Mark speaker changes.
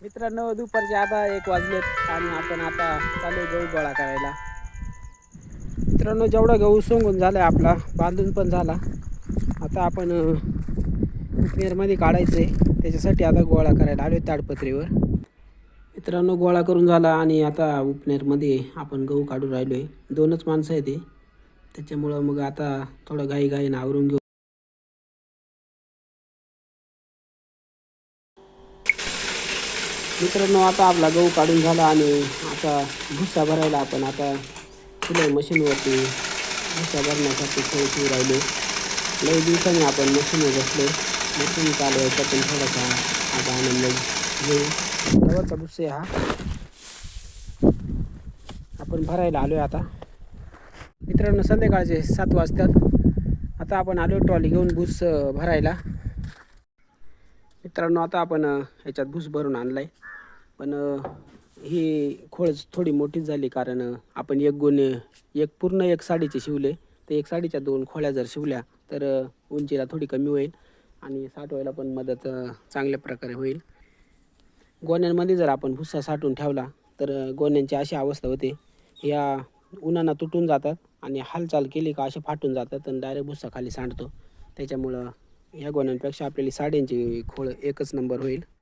Speaker 1: मित्रांनो दुपारचे आता एक वाजलेत आणि आपण आता चालू गहू गोळा करायला. मित्रांनो जेवढा गहू सोंगून झाला आपला बांधून पण झाला. आता आपण मध्ये काढायचं आहे त्याच्यासाठी आता गोळा करायला आलो ताडपत्रीवर. मित्रांनो गोळा करून झाला आणि आता उपनेरमध्ये आपण गहू काढून राहिलो आहे दोनच माणसं आहे ते त्याच्यामुळं मग आता थोडं घाई घाई आवरून घेऊ. मित्रांनो आता आपला गहू काढून झाला आणि आता भुसा भरायला आपण आता फुलं मशीनवरती भुसा भरण्यासाठी थोडीशी राहिलो. लई दिवसांनी आपण मशीनवर बसलो. मशीन चालू आहे पण थोडासा आता आनंद घेऊ. गव्हाचा भुसे हा. आपण भरायला आलो आहे आता. मित्रांनो संध्याकाळचे सात वाजतात. आता आपण आलो ट्रॉली घेऊन भूस भरायला. मित्रांनो आता आपण ह्याच्यात भूस भरून आणलाय. पण ही खोळ थोडी मोठीच झाली कारण आपण एक गुण एक पूर्ण एक साडीचे शिवले. तर एक साडीच्या दोन खोळ्या जर शिवल्या तर उंचीला थोडी कमी होईल आणि साठवायला पण मदत चांगल्या प्रकारे होईल. गोण्यांमध्ये जर आपण भुस्सा साठवून ठेवला तर गोण्यांची अशी अवस्था होते. या उन्हाना तुटून जातात आणि हालचाल केली का असे फाटून जातात आणि डायरेक्ट भुस्सा खाली सांडतो. त्याच्यामुळं ह्या गोण्यांपेक्षा आपल्याला साड्यांची खोळ एकच नंबर होईल.